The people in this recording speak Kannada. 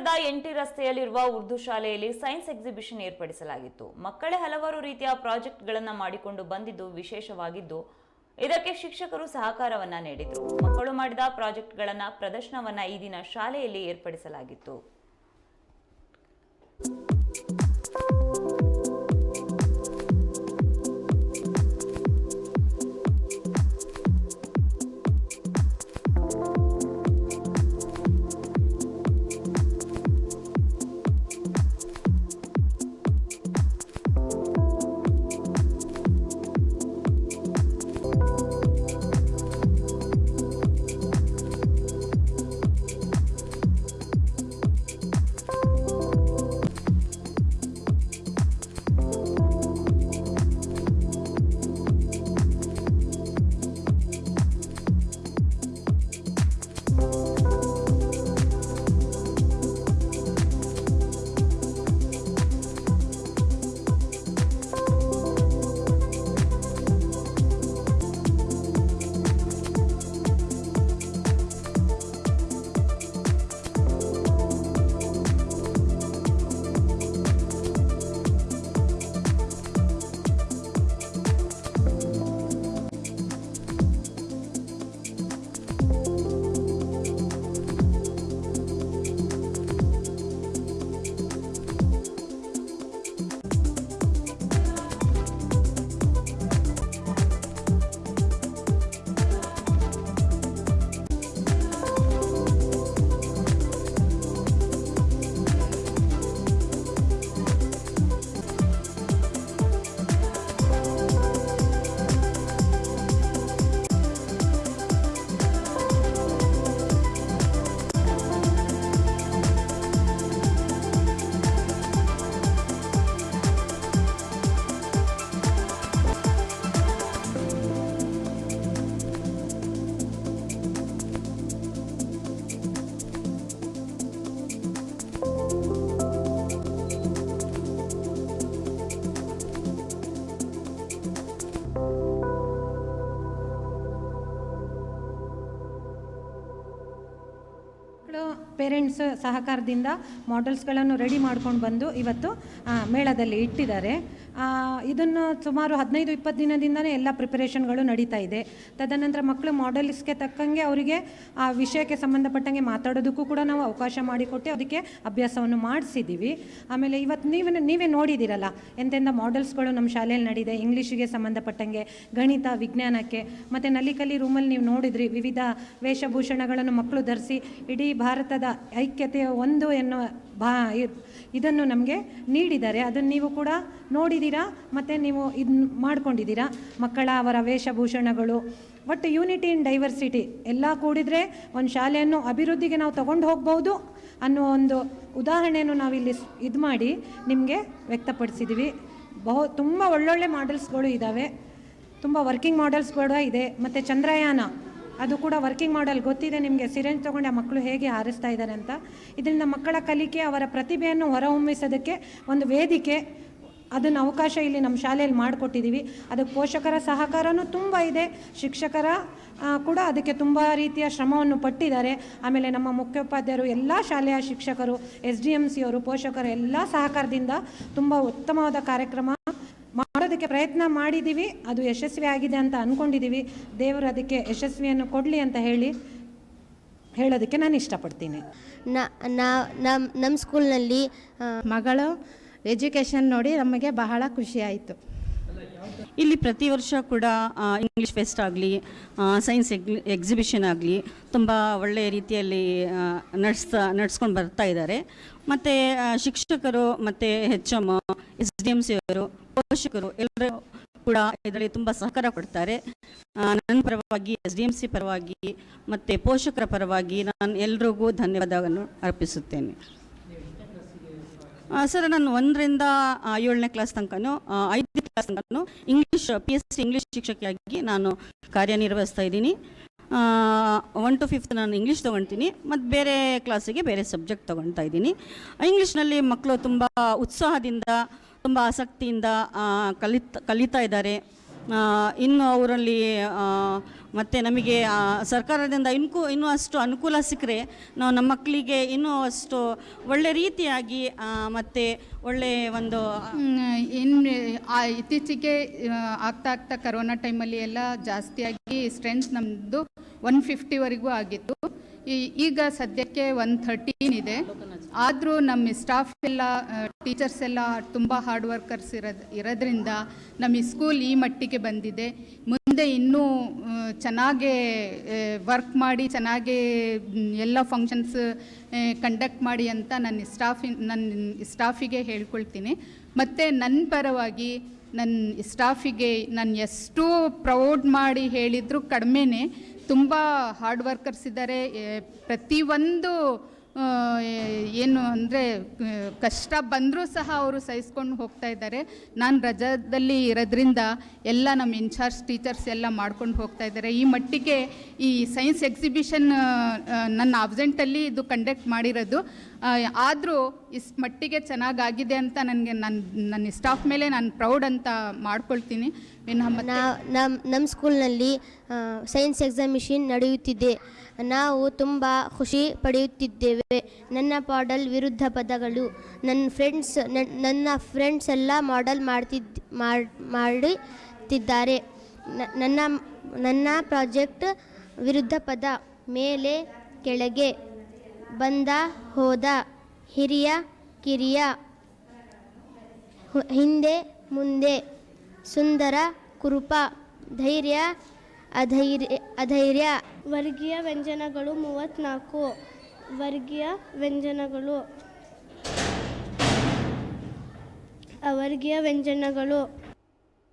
ನಗರದ ಎಂಟಿ ರಸ್ತೆಯಲ್ಲಿರುವ ಉರ್ದು ಶಾಲೆಯಲ್ಲಿ ಸೈನ್ಸ್ ಎಕ್ಸಿಬಿಷನ್ ಏರ್ಪಡಿಸಲಾಗಿತ್ತು. ಮಕ್ಕಳೇ ಹಲವಾರು ರೀತಿಯ ಪ್ರಾಜೆಕ್ಟ್ಗಳನ್ನು ಮಾಡಿಕೊಂಡು ಬಂದಿದ್ದು ವಿಶೇಷವಾಗಿದ್ದು, ಇದಕ್ಕೆ ಶಿಕ್ಷಕರು ಸಹಕಾರವನ್ನ ನೀಡಿದರು. ಮಕ್ಕಳು ಮಾಡಿದ ಪ್ರಾಜೆಕ್ಟ್ಗಳನ್ನ ಪ್ರದರ್ಶನವನ್ನ ಈ ದಿನ ಶಾಲೆಯಲ್ಲಿ ಏರ್ಪಡಿಸಲಾಗಿತ್ತು. ಪೇರೆಂಟ್ಸ್ ಸಹಕಾರದಿಂದ ಮಾಡೆಲ್ಸ್ಗಳನ್ನು ರೆಡಿ ಮಾಡ್ಕೊಂಡು ಬಂದು ಇವತ್ತು ಮೇಳದಲ್ಲಿ ಇಟ್ಟಿದ್ದಾರೆ. ಇದನ್ನು ಸುಮಾರು ಹದಿನೈದು, ಇಪ್ಪತ್ತು ದಿನದಿಂದನೇ ಎಲ್ಲ ಪ್ರಿಪರೇಷನ್ಗಳು ನಡೀತಾ ಇದೆ. ತದನಂತರ ಮಕ್ಕಳು ಮಾಡೆಲ್ಸ್ಗೆ ತಕ್ಕಂಗೆ ಅವರಿಗೆ ಆ ವಿಷಯಕ್ಕೆ ಸಂಬಂಧಪಟ್ಟಂಗೆ ಮಾತಾಡೋದಕ್ಕೂ ಕೂಡ ನಾವು ಅವಕಾಶ ಮಾಡಿಕೊಟ್ಟು ಅದಕ್ಕೆ ಅಭ್ಯಾಸವನ್ನು ಮಾಡಿಸಿದ್ದೀವಿ ಆಮೇಲೆ ಇವತ್ತು ನೀವೇ ನೀವೇ ನೋಡಿದ್ದೀರಲ್ಲ, ಎಂತೆಂಥ ಮಾಡೆಲ್ಸ್ಗಳು ನಮ್ಮ ಶಾಲೆಯಲ್ಲಿ ನಡೀದೆ. ಇಂಗ್ಲೀಷಿಗೆ ಸಂಬಂಧಪಟ್ಟಂಗೆ, ಗಣಿತ, ವಿಜ್ಞಾನಕ್ಕೆ, ಮತ್ತು ನಲಿಕಲಿ ರೂಮಲ್ಲಿ ನೀವು ನೋಡಿದ್ರಿ, ವಿವಿಧ ವೇಷಭೂಷಣಗಳನ್ನು ಮಕ್ಕಳು ಧರಿಸಿ ಇಡೀ ಭಾರತದ ಐಕ್ಯತೆಯ ಒಂದು ಎನ್ನುವ ಭಾ ಇದ್- ಇದನ್ನು ನಮಗೆ ನೀಡಿದ್ದಾರೆ. ಅದನ್ನು ನೀವು ಕೂಡ ನೋಡಿದ್ದೀರಾ ಮತ್ತು ನೀವು ಇದನ್ನ ಮಾಡ್ಕೊಂಡಿದ್ದೀರಾ? ಮಕ್ಕಳ ಅವರ ವೇಷಭೂಷಣಗಳು. ಒಟ್ಟು ಯೂನಿಟಿ ಇನ್ ಡೈವರ್ಸಿಟಿ ಎಲ್ಲ ಕೂಡಿದರೆ ಒಂದು ಶಾಲೆಯನ್ನು ಅಭಿವೃದ್ಧಿಗೆ ನಾವು ತಗೊಂಡು ಹೋಗ್ಬೋದು ಅನ್ನೋ ಒಂದು ಉದಾಹರಣೆಯನ್ನು ನಾವಿಲ್ಲಿ ಇದು ಮಾಡಿ ನಿಮಗೆ ವ್ಯಕ್ತಪಡಿಸಿದ್ದೀವಿ ಬಹು, ತುಂಬ ಒಳ್ಳೊಳ್ಳೆ ಮಾಡೆಲ್ಸ್ಗಳು ಇದ್ದಾವೆ ತುಂಬ ವರ್ಕಿಂಗ್ ಮಾಡೆಲ್ಸ್ ಕೂಡ ಇದೆ. ಮತ್ತು ಚಂದ್ರಯಾನ. ಅದು ಕೂಡ ವರ್ಕಿಂಗ್ ಮಾಡೆಲ್ ಗೊತ್ತಿದೆ ನಿಮಗೆ. ಸಿರೆಂಜ್ ತೊಗೊಂಡು ಆ ಮಕ್ಕಳು ಹೇಗೆ ಹಾರಿಸ್ತಾ ಇದ್ದಾರೆ ಅಂತ. ಇದರಿಂದ ಮಕ್ಕಳ ಕಲಿಕೆ, ಅವರ ಪ್ರತಿಭೆಯನ್ನು ಹೊರಹೊಮ್ಮಿಸೋದಕ್ಕೆ ಒಂದು ವೇದಿಕೆ ಅದನ್ನು ಅವಕಾಶ ಇಲ್ಲಿ ನಮ್ಮ ಶಾಲೆಯಲ್ಲಿ ಮಾಡಿಕೊಟ್ಟಿದ್ದೀವಿ ಅದಕ್ಕೆ ಪೋಷಕರ ಸಹಕಾರನೂ ತುಂಬ ಇದೆ. ಶಿಕ್ಷಕರ ಕೂಡ ಅದಕ್ಕೆ ತುಂಬ ರೀತಿಯ ಶ್ರಮವನ್ನು ಪಟ್ಟಿದ್ದಾರೆ. ಆಮೇಲೆ ನಮ್ಮ ಮುಖ್ಯೋಪಾಧ್ಯಾಯರು ಎಲ್ಲ ಶಾಲೆಯ ಶಿಕ್ಷಕರು ಎಸ್ ಡಿ ಎಂ ಸಿ ಅವರು ಪೋಷಕರು ಎಲ್ಲ ಸಹಕಾರದಿಂದ ತುಂಬ ಉತ್ತಮವಾದ ಕಾರ್ಯಕ್ರಮ ಮಾಡೋದಕ್ಕೆ ಪ್ರಯತ್ನ ಮಾಡಿದ್ದೀವಿ ಅದು ಯಶಸ್ವಿ ಆಗಿದೆ ಅಂತ ಅಂದ್ಕೊಂಡಿದ್ದೀವಿ ದೇವರು ಅದಕ್ಕೆ ಯಶಸ್ವಿಯನ್ನು ಕೊಡಲಿ ಅಂತ ಹೇಳಿ ಹೇಳೋದಕ್ಕೆ ನಾನು ಇಷ್ಟಪಡ್ತೀನಿ. ನಮ್ಮ ನಮ್ಮ ಸ್ಕೂಲ್ನಲ್ಲಿ ಮಗಳು ಎಜುಕೇಷನ್ ನೋಡಿ ನಮಗೆ ಬಹಳ ಖುಷಿಯಾಯಿತು ಇಲ್ಲಿ ಪ್ರತಿ ವರ್ಷ ಕೂಡ ಇಂಗ್ಲೀಷ್ ಫೆಸ್ಟ್ ಆಗಲಿ ಸೈನ್ಸ್ ಎಕ್ಸಿಬಿಷನ್ ಆಗಲಿ ತುಂಬ ಒಳ್ಳೆಯ ರೀತಿಯಲ್ಲಿ ನಡೆಸ್ತಾ, ನಡೆಸ್ಕೊಂಡು ಬರ್ತಾ ಇದ್ದಾರೆ. ಮತ್ತು ಶಿಕ್ಷಕರು ಮತ್ತು H M S D M C ಅವರು, ಪೋಷಕರು ಎಲ್ಲರೂ ಕೂಡ ಇದರಲ್ಲಿ ತುಂಬ ಸಹಕಾರ ಕೊಡ್ತಾರೆ. ನನ್ನ ಪರವಾಗಿ ಎಸ್ ಡಿ ಎಂ ಸಿ ಪರವಾಗಿ, ಮತ್ತು ಪೋಷಕರ ಪರವಾಗಿ ನಾನು ಎಲ್ರಿಗೂ ಧನ್ಯವಾದವನ್ನು ಅರ್ಪಿಸುತ್ತೇನೆ. ಸರ್, ನಾನು ಒಂದರಿಂದ ಏಳನೇ ಕ್ಲಾಸ್ ತನಕನೂ ಐದನೇ ಕ್ಲಾಸ್ ತನಕನೂ English P S C English ಶಿಕ್ಷಕಿಯಾಗಿ ನಾನು ಕಾರ್ಯನಿರ್ವಹಿಸ್ತಾ ಇದ್ದೀನಿ. ಒನ್ ಟು ಫಿಫ್ತ್ ನಾನು ಇಂಗ್ಲೀಷ್ ತೊಗೊಳ್ತೀನಿ, ಮತ್ತು ಬೇರೆ ಕ್ಲಾಸಿಗೆ ಬೇರೆ ಸಬ್ಜೆಕ್ಟ್ ತೊಗೊಳ್ತಾ ಇದ್ದೀನಿ. ಇಂಗ್ಲೀಷ್ನಲ್ಲಿ ಮಕ್ಕಳು ತುಂಬ ಉತ್ಸಾಹದಿಂದ, ತುಂಬ ಆಸಕ್ತಿಯಿಂದ ಕಲಿತ, ಕಲಿತಾ ಇದ್ದಾರೆ. ಇನ್ನು ಅವರಲ್ಲಿ ಮತ್ತು ನಮಗೆ ಸರ್ಕಾರದಿಂದ ಇನ್ಕು, ಇನ್ನೂ ಅಷ್ಟು ಅನುಕೂಲ ಸಿಕ್ಕರೆ ನಾವು ನಮ್ಮ ಮಕ್ಕಳಿಗೆ ಇನ್ನೂ ಅಷ್ಟು ಒಳ್ಳೆ ರೀತಿಯಾಗಿ ಮತ್ತು ಒಳ್ಳೆ ಒಂದು ಏನು ಇತ್ತೀಚೆಗೆ ಆಗ್ತಾ ಆಗ್ತಾ ಕರೋನಾ ಟೈಮಲ್ಲಿ ಎಲ್ಲ ಜಾಸ್ತಿಯಾಗಿ ಸ್ಟ್ರೆಂತ್ ನಮ್ಮದು ಒನ್ ಫಿಫ್ಟಿವರೆಗೂ ಆಗಿತ್ತು. ಈಗ ಸದ್ಯಕ್ಕೆ ಒನ್ ಥರ್ಟೀನ್ ಇದೆ. ಆದರೂ ನಮ್ಮ ಸ್ಟಾಫ್ ಎಲ್ಲ ಟೀಚರ್ಸ್ ಎಲ್ಲ ತುಂಬ ಹಾರ್ಡ್ ವರ್ಕರ್ಸ್ ಇರೋದ್, ಇರೋದ್ರಿಂದ ನಮ್ಮ ಸ್ಕೂಲ್ ಈ ಮಟ್ಟಿಗೆ ಬಂದಿದೆ. ಮುಂದೆ ಇನ್ನೂ ಚೆನ್ನಾಗಿ ವರ್ಕ್ ಮಾಡಿ, ಚೆನ್ನಾಗಿ ಎಲ್ಲ ಫಂಕ್ಷನ್ಸ್ ಕಂಡಕ್ಟ್ ಮಾಡಿ ಅಂತ ನನ್ನ ಸ್ಟಾಫಿ ನನ್ನ ಸ್ಟಾಫಿಗೆ ಹೇಳ್ಕೊಳ್ತೀನಿ. ಮತ್ತು ನನ್ನ ಪರವಾಗಿ ನನ್ನ ಸ್ಟಾಫಿಗೆ ನಾನು ಎಷ್ಟು ಪ್ರೌಡ್ ಮಾಡಿ ಹೇಳಿದರೂ ಕಡಿಮೆನೇ ತುಂಬ ಹಾರ್ಡ್ ವರ್ಕರ್ಸ್ ಇದ್ದಾರೆ. ಪ್ರತಿಯೊಂದು ಏನು ಅಂದರೆ ಕಷ್ಟ ಬಂದರೂ ಸಹ ಅವರು ಸಹಿಸ್ಕೊಂಡು ಹೋಗ್ತಾ ಇದ್ದಾರೆ. ನಾನು ರಜಾದಲ್ಲಿ ಇರೋದ್ರಿಂದ ಎಲ್ಲ ನಮ್ಮ ಇನ್ಚಾರ್ಜ್ ಟೀಚರ್ಸ್ ಎಲ್ಲ ಮಾಡ್ಕೊಂಡು ಹೋಗ್ತಾ ಇದ್ದಾರೆ. ಈ ಮಟ್ಟಿಗೆ ಈ ಸೈನ್ಸ್ ಎಕ್ಸಿಬಿಷನ್ ನನ್ನ ಆಬ್ಸೆಂಟಲ್ಲಿ ಇದು ಕಂಡಕ್ಟ್ ಮಾಡಿರೋದು. ಆದರೂ ಇಸ್ ಮಟ್ಟಿಗೆ ಚೆನ್ನಾಗಾಗಿದೆ ಅಂತ ನನಗೆ ನನ್ನ ನನ್ನ ಸ್ಟಾಫ್ ಮೇಲೆ ನಾನು ಪ್ರೌಡ್ ಅಂತ ಮಾಡ್ಕೊಳ್ತೀನಿ. ನಮ್ಮ ನಮ್ಮ ಸ್ಕೂಲ್ನಲ್ಲಿ ಸೈನ್ಸ್ ಎಕ್ಸಾಮಿಷನ್ ನಡೆಯುತ್ತಿದೆ. ನಾವು ತುಂಬ ಖುಷಿ ಪಡೆಯುತ್ತಿದ್ದೇವೆ. ನನ್ನ ಪಾಡಲ್ ವಿರುದ್ಧ ಪದಗಳು. ನನ್ನ ಫ್ರೆಂಡ್ಸ್ ನನ್ನ ಫ್ರೆಂಡ್ಸ್ ಎಲ್ಲ ಮಾಡೆಲ್ ಮಾಡ್ತಿದ್ದ ಮಾಡ್- ಮಾಡುತ್ತಿದ್ದಾರೆ ನನ್ನ ನನ್ನ ಪ್ರಾಜೆಕ್ಟ್ ವಿರುದ್ಧ ಪದ. ಮೇಲೆ, ಕೆಳಗೆ. ಬಂದ ಹೋದ ಹಿರಿಯ ಕಿರಿಯ ಹಿಂದೆ ಮುಂದೆ ಸುಂದರ ಕುರುಪ ಧೈರ್ಯ ಅಧೈರ್ಯ ಅಧೈರ್ಯ ವರ್ಗೀಯ ವ್ಯಂಜನಗಳು ಮೂವತ್ತ್ನಾಲ್ಕು. ವರ್ಗೀಯ ವ್ಯಂಜನಗಳು. ಅವರ್ಗೀಯ ವ್ಯಂಜನಗಳು.